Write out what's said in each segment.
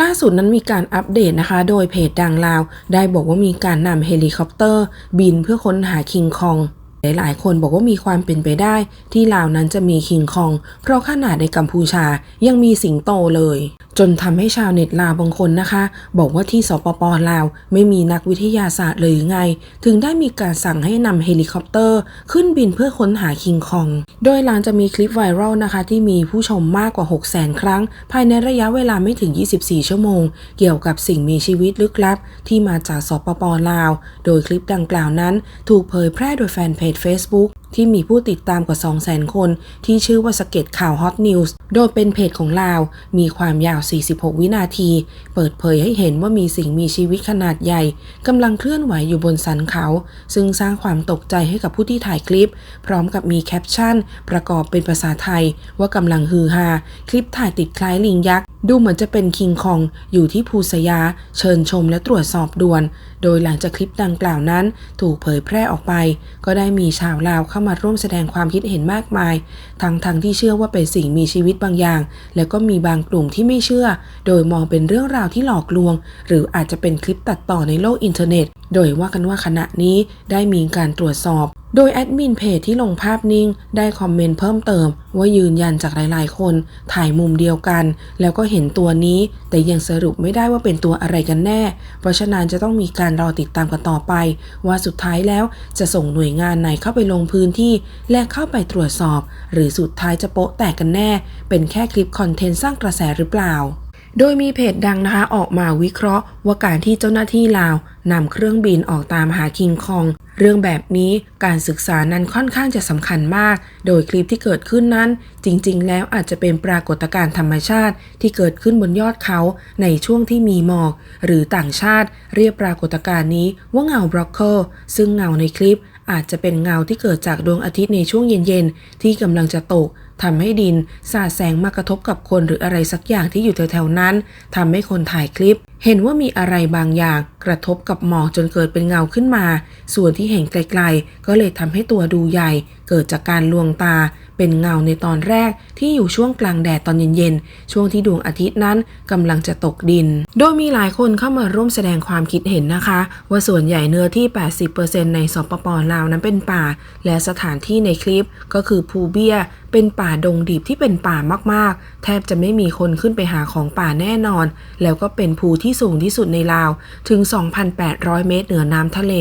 ล่าสุดนั้นมีการอัปเดตนะคะ โดยเพจดังลาว ได้บอกว่ามีการนำเฮลิคอปเตอร์ บินเพื่อค้นหาคิงคอง หลายๆ คนบอกว่ามีความเป็นไปได้ที่ลาวนั้นจะมีคิงคอง เพราะขนาดในกัมพูชายังมีสิงโตเลย จนทำให้ชาวเน็ตลาวบางคนนะคะ บอกว่าที่สปปลาวไม่มีนักวิทยาศาสตร์เลยไง ถึงได้มีการสั่งให้นำเฮลิคอปเตอร์ ขึ้นบินเพื่อค้นหาคิงคอง โดยหลังจะมีคลิปไวรัลนะคะ ที่มีผู้ชมมากกว่า 6 0 0 0 0 0ครั้ง ภายในระยะเวลาไม่ถึง 24 ชั่วโมง เกี่ยวกับสิ่งมีชีวิตลึกลับ ที่มาจากสปปลาว โดยคลิปดังกล่าวนั้น ถูกเผยแพร่โดยแฟนเพจ Facebook ที่มีผู้ติดตามกว่า 200,000 คน ที่ชื่อว่าสเก็ตข่าว Hot News โดยเป็นเพจของลาว มีความยาว 46 วินาที เปิดเผยให้เห็นว่ามีสิ่งมีชีวิตขนาดใหญ่กำลังเคลื่อนไหวอยู่บนสันเขา ซึ่งสร้างความตกใจให้กับผู้ที่ถ่ายคลิป พร้อมกับมีแคปชั่น ประกอบเป็นภาษาไทย ว่ากำลังฮือฮาคลิปถ่ายติดคล้ายลิงยักษ์ดูเหมือนจะเป็นคิงคองอยู่ที่ภูสยา เชิญชมและตรวจสอบด่วน โดยหลังจากคลิปดังกล่าวนั้น ถูกเผยแพร่ออกไป ก็ได้มีชาวลาวเข้ามาร่วมแสดงความคิดเห็นมากมาย ทั้งทั้งที่เชื่อว่าเป็นสิ่งมีชีวิตบางอย่าง และก็มีบางกลุ่มที่ไม่เชื่อ โดยมองเป็นเรื่องราวที่หลอกลวง หรืออาจจะเป็นคลิปตัดต่อในโลกอินเทอร์เน็ต โดยว่ากันว่าขณะนี้ได้มีการตรวจสอบ โดยแอดมินเพจที่ลงภาพนิ่งได้คอมเมนต์เพิ่มเติม ว่ายืนยันจากหลายๆ คนถ่ายมุมเดียวกัน แล้วก็เห็นตัวนี้ แต่ยังสรุปไม่ได้ว่าเป็นตัวอะไรกันแน่ เพราะฉะนั้นจะต้องมีการรอติดตามกันต่อไป ว่าสุดท้ายแล้วจะส่งหน่วยงานไหนเข้าไปลงพื้นที่ และเข้าไปตรวจสอบ หรือสุดท้ายจะโป๊ะแตกกันแน่ เป็นแค่คลิปคอนเทนต์สร้างกระแสหรือเปล่าโดยมีเพจดังนะคะออกมาวิเคราะห์ว่าการที่เจ้าหน้าที่ลาวนำเครื่องบินออกตามหาคิงคอง เรื่องแบบนี้การศึกษานั้นค่อนข้างจะสำคัญมาก โดยคลิปที่เกิดขึ้นนั้น จริง ๆ แล้วอาจจะเป็นปรากฏการณ์ธรรมชาติ ที่เกิดขึ้นบนยอดเขาในช่วงที่มีหมอก หรือต่างชาติ เรียกปรากฏการณ์นี้ว่าเงาบล็อกเกอร์ซึ่งเงาในคลิปอาจจะเป็นเงาที่เกิดจากดวงอาทิตย์ในช่วงเย็น ๆ ที่กำลังจะตก ทำให้ดินสาดแสงมากระทบกับคนหรืออะไรสักอย่างที่อยู่แถวๆนั้นทำให้คนถ่ายคลิป เห็นว่ามีอะไรบางอย่างกระทบกับหมอกจนเกิดเป็นเงาขึ้นมา ส่วนที่เห็นไกลๆ ก็เลยทำให้ตัวดูใหญ่ เกิดจากการลวงตา เป็นเงาในตอนแรกที่อยู่ช่วงกลางแดดตอนเย็นๆ ช่วงที่ดวงอาทิตย์นั้นกำลังจะตกดิน โดยมีหลายคนเข้ามาร่วมแสดงความคิดเห็นนะคะ ว่าส่วนใหญ่เนื้อที่ 80%ในสปปลาวนั้นเป็นป่า และสถานที่ในคลิปก็คือภูเบี้ย เป็นป่าดงดิบที่เป็นป่ามากๆ แทบจะไม่มีคนขึ้นไปหาของป่าแน่นอน แล้วก็เป็นภูที่สูงที่สุดในลาว ถึง 2,800 เมตรเหนือน้ำทะเล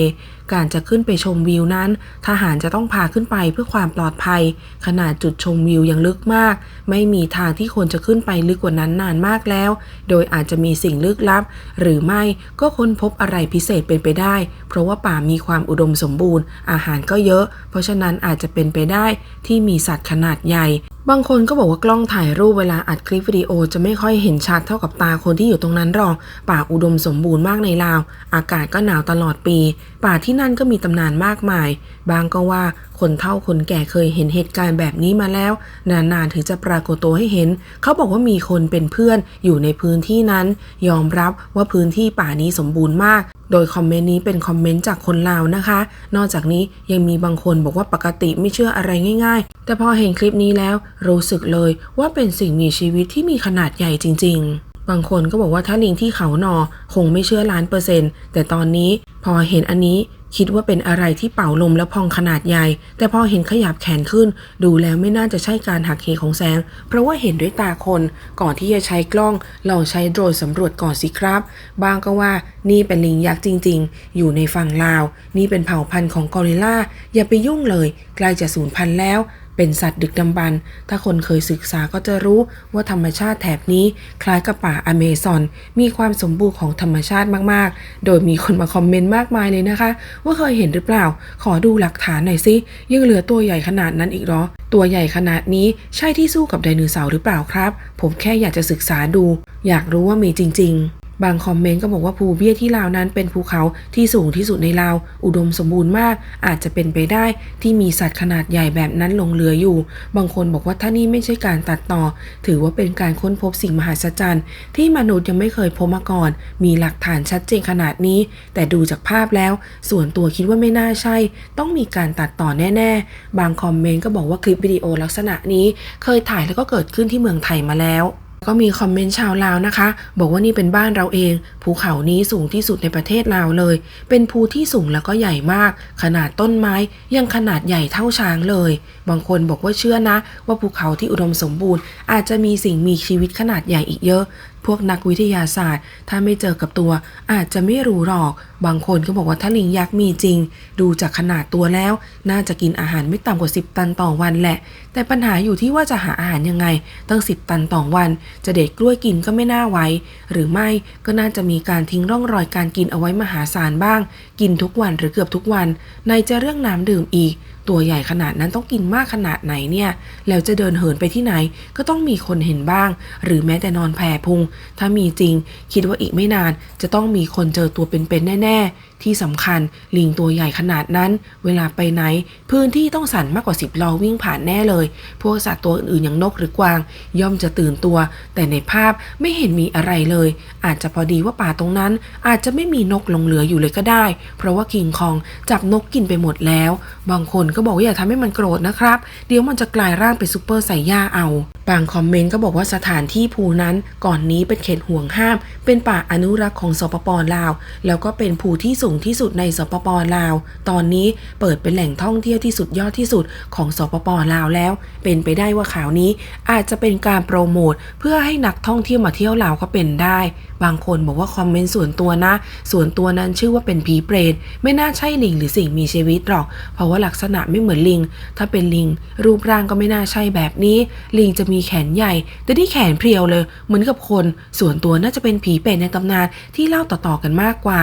การจะขึ้นไปชมวิวนั้น ทหารจะต้องพาขึ้นไปเพื่อความปลอดภัย ขนาดจุดชมวิวยังลึกมาก ไม่มีทางที่คนจะขึ้นไปลึกกว่านั้นนานมากแล้ว โดยอาจจะมีสิ่งลึกลับ หรือไม่ก็ค้นพบอะไรพิเศษเป็นไปได้ เพราะว่าป่ามีความอุดมสมบูรณ์ อาหารก็เยอะ เพราะฉะนั้นอาจจะเป็นไปได้ที่มีสัตว์ขนาดใหญ่บางคนก็บอกว่ากล้องถ่ายรูปเวลาอัดคลิปวิดีโอจะไม่ค่อยเห็นชัดเท่ากับตาคนที่อยู่ตรงนั้นหรอก ป่าอุดมสมบูรณ์มากในลาว อากาศก็หนาวตลอดปี ป่าที่นั่นก็มีตำนานมากมาย บางก็ว่าคนเฒ่าคนแก่เคยเห็นเหตุการณ์แบบนี้มาแล้ว นานๆถึงจะปรากฏตัวให้เห็น เขาบอกว่ามีคนเป็นเพื่อนอยู่ในพื้นที่นั้น ยอมรับว่าพื้นที่ป่านี้สมบูรณ์มาก โดยคอมเมนต์นี้เป็นคอมเมนต์จากคนลาวนะคะ นอกจากนี้ยังมีบางคนบอกว่าปกติไม่เชื่ออะไรง่าย ๆ แต่พอเห็นคลิปนี้แล้วรู้สึกเลยว่าเป็นสิ่งมีชีวิตที่มีขนาดใหญ่จริง ๆ บางคนก็บอกว่าถ้าลิงที่เขานอคงไม่เชื่อล้านเปอร์เซ็นต์แต่ตอนนี้พอเห็นอันนี้คิดว่าเป็นอะไรที่เป่าลมแล้วพองขนาดใหญ่ แต่พอเห็นขยับแขนขึ้น ดูแล้วไม่น่าจะใช่การหักเหของแสง เพราะว่าเห็นด้วยตาคน ก่อนที่จะใช้กล้องลองใช้โดรนสำรวจก่อนสิครับ บางก็ว่านี่เป็นลิงยักษ์จริง ๆ อยู่ในฝั่งลาว นี่เป็นเผ่าพันธุ์ของกอริลลาอย่าไปยุ่งเลย ใกล้จะสูญพันธุ์แล้ว เป็นสัตว์ดึกดำบรรพ์ถ้าคนเคยศึกษาก็จะรู้ว่าธรรมชาติแถบนี้คล้ายกับป่าอเมซอน มีความสมบูรณ์ของธรรมชาติมากๆ โดยมีคนมาคอมเมนต์มากมายเลยนะคะ ว่าเคยเห็นหรือเปล่า ขอดูหลักฐานหน่อยสิยังเหลือตัวใหญ่ขนาดนั้นอีกหรอ ตัวใหญ่ขนาดนี้ใช่ที่สู้กับไดโนเสาร์หรือเปล่าครับ ผมแค่อยากจะศึกษาดู อยากรู้ว่ามีจริง ๆ บางคอมเมนต์ก็บอกว่าภูเบี้ยที่ลาวนั้นเป็นภูเขาที่สูงที่สุดในลาว อุดมสมบูรณ์มาก อาจจะเป็นไปได้ที่มีสัตว์ขนาดใหญ่แบบนั้นหลงเหลืออยู่ บางคนบอกว่าถ้านี่ไม่ใช่การตัดต่อ ถือว่าเป็นการค้นพบสิ่งมหัศจรรย์ที่มนุษย์ยังไม่เคยพบมาก่อน มีหลักฐานชัดเจนขนาดนี้ แต่ดูจากภาพแล้ว ส่วนตัวคิดว่าไม่น่าใช่ ต้องมีการตัดต่อแน่ ๆ บางคอมเมนต์ก็บอกว่าคลิปวิดีโอลักษณะนี้ เคยถ่ายแล้วก็เกิดขึ้นที่เมืองไทยมาแล้ว ก็มีคอมเมนต์ชาวลาวนะคะ บอกว่านี่เป็นบ้านเราเอง ภูเขานี้สูงที่สุดในประเทศลาวเลย เป็นภูที่สูงแล้วก็ใหญ่มาก ขนาดต้นไม้ยังขนาดใหญ่เท่าช้างเลย บางคนบอกว่าเชื่อนะ ว่าภูเขาที่อุดมสมบูรณ์ อาจจะมีสิ่งมีชีวิตขนาดใหญ่อีกเยอะ พวกนักวิทยาศาสตร์ ถ้าไม่เจอกับตัว อาจจะไม่รู้หรอก บางคนก็บอกว่าถ้าลิงยักษ์มีจริง ดูจากขนาดตัวแล้ว น่าจะกินอาหารไม่ต่ำกว่า 10 ตันต่อวันแหละ แต่ปัญหาอยู่ที่ว่าจะหาอาหารยังไง ตั้ง 10 ตันต่อวัน จะเด็ดกล้วยกินก็ไม่น่าไว้ หรือไม่ก็น่าจะมีการทิ้งร่องรอยการกินเอาไว้มหาศาลบ้าง กินทุกวันหรือเกือบทุกวัน ในจะเรื่องน้ำดื่มอีก ตัวใหญ่ขนาดนั้นต้องกินมากขนาดไหนเนี่ย แล้วจะเดินเหินไปที่ไหน ก็ต้องมีคนเห็นบ้าง หรือแม้แต่นอนแผ่พุง ถ้ามีจริง คิดว่าอีกไม่นาน จะต้องมีคนเจอตัวเป็นๆแน่ ๆ ที่สำคัญลิงตัวใหญ่ขนาดนั้น เวลาไปไหน พื้นที่ต้องสั่นมากกว่า10ล้อวิ่งผ่านแน่เลย พวกสัตว์ตัวอื่นๆอย่างนกหรือกวาง ย่อมจะตื่นตัว แต่ในภาพไม่เห็นมีอะไรเลย อาจจะพอดีว่าป่าตรงนั้น อาจจะไม่มีนกหลงเหลืออยู่เลยก็ได้ เพราะว่าคิงคองจับนกกินไปหมดแล้ว บางคนก็็บอกว่าอย่าทำให้มันโกรธนะครับ เดี๋ยวมันจะกลายร่างเป็นซูเปอร์ไซย่าเอา บางคอมเมนต์ก็บอกว่าสถานที่ภูนั้นก่อนนี้เป็นเขตห่วงห้าม เป็นป่าอนุรักษ์ของสปปลาว แล้วก็เป็นภูที่สูงที่สุดในสปปลาว ตอนนี้เปิดเป็นแหล่งท่องเที่ยวที่สุดยอดที่สุดของสปปลาวแล้ว เป็นไปได้ว่าข่าวนี้อาจจะเป็นการโปรโมทเพื่อให้นักท่องเที่ยวมาเที่ยวลาวก็เป็นได้ บางคนบอกว่าคอมเมนต์ส่วนตัวนะ ส่วนตัวนั้นชื่อว่าเป็นผีเปรตไม่น่าใช่ลิงหรือสิ่งมีชีวิตหรอก เพราะว่าลักษณะไม่เหมือนลิง ถ้าเป็นลิง รูปร่างก็ไม่น่าใช่แบบนี้ ลิงจะมีแขนใหญ่ แต่ที่แขนเพรียวเลย เหมือนกับคน ส่วนตัวน่าจะเป็นผีเปรตในตำนานที่เล่าต่อๆกันมากกว่า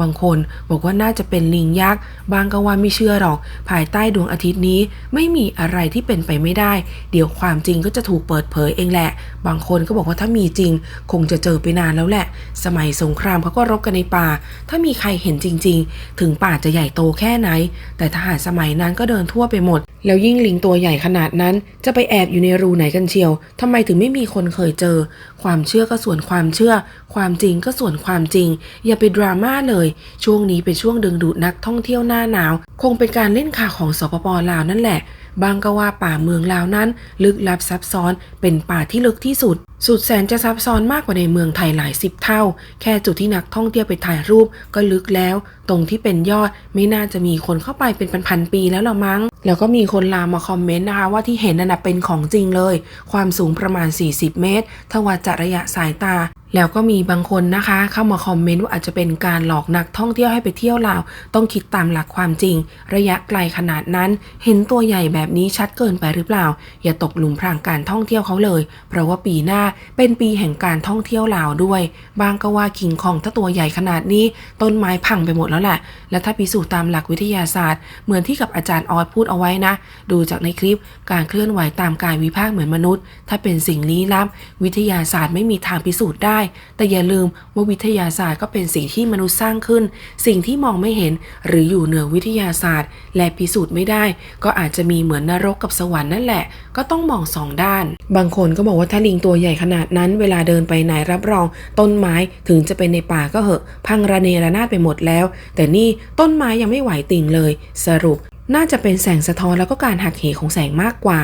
บางคนบอกว่าน่าจะเป็นลิงยักษ์บางก็ว่าไม่เชื่อหรอก ภายใต้ดวงอาทิตย์นี้ไม่มีอะไรที่เป็นไปไม่ได้ เดี๋ยวความจริงก็จะถูกเปิดเผยเองแหละ บางคนก็บอกว่าถ้ามีจริง คงจะเจอไปนานแล้วแหละสมัยสงครามเขาก็รบกันในป่า ถ้ามีใครเห็นจริง ๆ ถึงป่าจะใหญ่โตแค่ไหน แต่ทหารสมัยนั้นก็เดินทั่วไปหมด แล้วยิ่งลิงตัวใหญ่ขนาดนั้น จะไปแอบอยู่ในรูไหนกันเชียวทำไมถึงไม่มีคนเคยเจอ ความเชื่อก็ส่วนความเชื่อ ความจริงก็ส่วนความจริง อย่าไปดราม่าเลย ช่วงนี้เป็นช่วงดึงดูดนักท่องเที่ยวหน้าหนาว คงเป็นการเล่นข่าวของสปปลาวนั่นแหละบางก็ว่าป่าเมืองลาวนั้น ลึกลับซับซ้อนเป็นป่าที่ลึกที่สุด สุดแสนจะซับซ้อนมากกว่าในเมืองไทยหลายสิบเท่า แค่จุดที่นักท่องเที่ยวไปถ่ายรูปก็ลึกแล้ว ตรงที่เป็นยอดไม่น่าจะมีคนเข้าไปเป็นพันๆปีแล้วหรอมั้ง แล้วก็มีคนลามมาคอมเมนต์นะคะว่าที่เห็นนั่นนะเป็นของจริงเลย ความสูงประมาณ 40 เมตรถ้าวัดจากระยะสายตา แล้วก็มีบางคนนะคะ เข้ามาคอมเมนต์ว่าอาจจะเป็นการหลอกนักท่องเที่ยวให้ไปเที่ยวลาว ต้องคิดตามหลักความจริง ระยะไกลขนาดนั้น เห็นตัวใหญ่แบบนี้ชัดเกินไปหรือเปล่า อย่าตกหลุมพรางการท่องเที่ยวเขาเลย เพราะว่าปีหน้าเป็นปีแห่งการท่องเที่ยวลาวด้วย บางก็ว่าคิงคองถ้าตัวใหญ่ขนาดนี้ ต้นไม้พังไปหมดแล้วแหละ และถ้าพิสูจน์ตามหลักวิทยาศาสตร์ เหมือนที่กับอาจารย์ออสพูดเอาไว้นะ ดูจากในคลิปการเคลื่อนไหวตามกายวิภาคเหมือนมนุษย์ ถ้าเป็นสิ่งลี้ลับ วิทยาศาสตร์ไม่มีทางพิสูจน์ได้ แต่อย่าลืมว่าวิทยาศาสตร์ก็เป็นสิ่งที่มนุษย์สร้างขึ้น สิ่งที่มองไม่เห็น หรืออยู่เหนือวิทยาศาสตร์ และพิสูจน์ไม่ได้ ก็อาจจะมีเหมือนนรกกับสวรรค์นั่นแหละ ก็ต้องมองสองด้าน บางคนก็บอกว่าถ้าลิงตัวใหญ่ขนาดนั้น เวลาเดินไปไหนรับรอง ต้นไม้ถึงจะเป็นในป่าก็เหอะ พังระเนระนาดไปหมดแล้วแต่นี่ต้นไม้ยังไม่ไหวติ่งเลย สรุปน่าจะเป็นแสงสะท้อนแล้วก็การหักเหของแสงมากกว่า